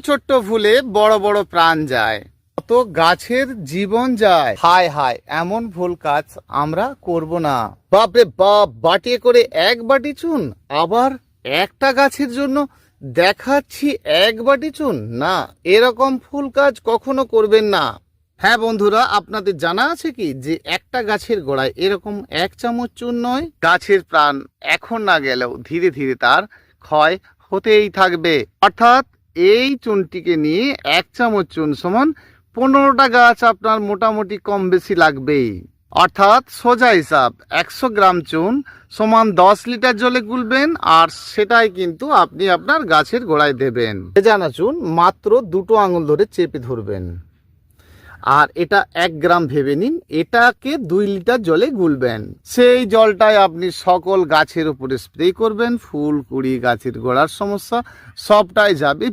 ছোট্ট ফুলে বড় বড় প্রাণ যায়। কত গাছের জীবন যায়। হায় হায়, এমন ভুল কাজ আমরা করব না। বাপরে বাপ, বাটিয়ে করে এক বাটি চুন? আবার একটা গাছের জন্য দেখাচ্ছি এক বাটি চুন? না, এরকম ফুল কাজ কখনো করবেন না। হ্যাঁ বন্ধুরা, আপনাদের জানা আছে কি যে একটা গাছের গোড়ায় এরকম এক চামচ চুন নয়? গাছের প্রাণ এখন না গেলেও ধীরে ধীরে তার ক্ষয় হতেই থাকবে। অর্থাৎ এই চুনটিকে নিয়ে এক চামচ চুন সমান পনেরোটা গাছ আপনার মোটামুটি কম বেশি লাগবেই। অর্থাৎ সোজা হিসাব, একশো গ্রাম চুন সমান দশ লিটার জলে গুলবেন আর সেটাই কিন্তু আপনি আপনার গাছের গোড়ায় দেবেন। ভেজানা চুন মাত্র দুটো আঙুল ধরে চেপে ধরবেন। আর এটা এক গ্রাম ভেবে নিন, এটাকে দুই লিটার জলে গুলবেন। সেই জলটাই আপনি সকল গাছের উপরে স্প্রে করবেন, ফুল, কুড়ি, গাছের গোড়ার সমস্যা সবটাই যাবে